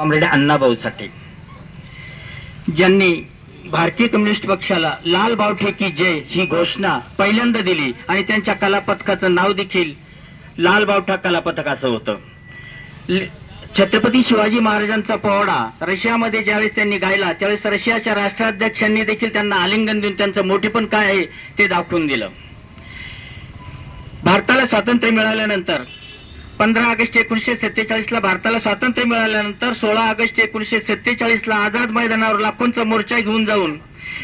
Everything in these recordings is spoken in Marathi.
कॉम्रेड अण्णाभाऊ साठे. ज्यांनी भारतीय कम्युनिस्ट पक्षाला लाल बावठे की जय ही घोषणा पहिल्यांदा दिली आणि त्यांच्या कलापथकाचं नाव देखील लाल बावठा कलापथक असं होतं. छत्रपती शिवाजी महाराजांचा पोवाडा रशियामध्ये ज्यावेळेस त्यांनी गायला त्यावेळेस रशियाच्या राष्ट्राध्यक्षांनी देखील त्यांना आलिंगन देऊन त्यांचं मोठेपण काय आहे ते दाखवून दिलं. भारताला स्वातंत्र्य मिळाल्यानंतर पंधरा ऑगस्ट एकोणीशे सत्तेचाळीस ला भारताला स्वातंत्र्य मिळाल्यानंतर सोळा ऑगस्ट एकोणीशे सत्तेचाळीस ला आझाद मैदानावर लाखोंचा मोर्चा घेऊन जाऊन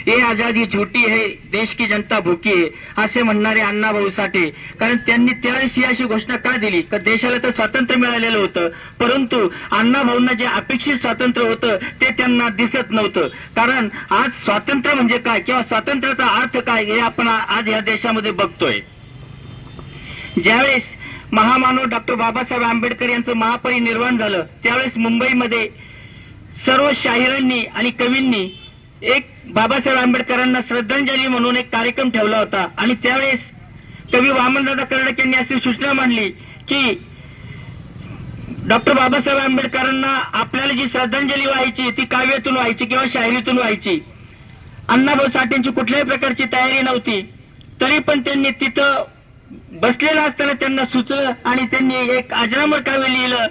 ये आझादी झुटी है देश की जनता भुकी आहे असे म्हणणारे अण्णाभाऊ साठे. कारण त्यांनी त्यावेळेस ही अशी घोषणा का दिली? का देशाला तर स्वातंत्र्य मिळालेलं होतं परंतु अण्णाभाऊंना जे अपेक्षित स्वातंत्र्य होतं ते त्यांना दिसत नव्हतं. कारण आज स्वातंत्र्य म्हणजे काय? किंवा स्वातंत्र्याचा अर्थ काय? हे आपण आज या देशामध्ये बघतोय. ज्यावेळेस महामानव डॉक्टर बाबासाहेब आंबेडकर यांचं महापरिनिर्वाण झालं. त्यावेळेस मुंबईमध्ये सर्व शाहिरांनी आणि कवींनी एक बाबासाहेब आंबेडकरांना श्रद्धांजली म्हणून एक कार्यक्रम ठेवला होता. आणि त्यावेळेस कवी वामनदादा कर्डक यांनी अशी सूचना मांडली की डॉक्टर बाबासाहेब आंबेडकरांना आपल्याला जी श्रद्धांजली व्हायची ती काव्यातून व्हायची किंवा शायरीतून व्हायची. अण्णाभाऊ साठेंची कुठल्याही प्रकारची तयारी नव्हती. तरी पण त्यांनी तिथं बसलेलं असताना त्यांना सुचलं आणि त्यांनी एक अजरामर काव्य लिहिलं.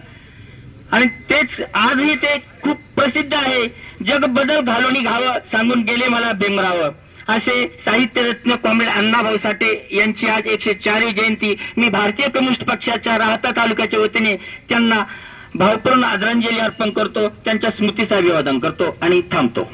आणि तेच आजही ते खूप प्रसिद्ध आहे. जग बदल घालून घावं सांगून गेले मला भीमराव. असे साहित्यरत्न कॉम्रेड अण्णाभाऊ साठे यांची आज एकशे चारवी जयंती. मी भारतीय कम्युनिस्ट पक्षाच्या राहता तालुक्याच्या वतीने त्यांना भावपूर्ण आदरांजली अर्पण करतो. त्यांच्या स्मृतीचा अभिवादन करतो आणि थांबतो.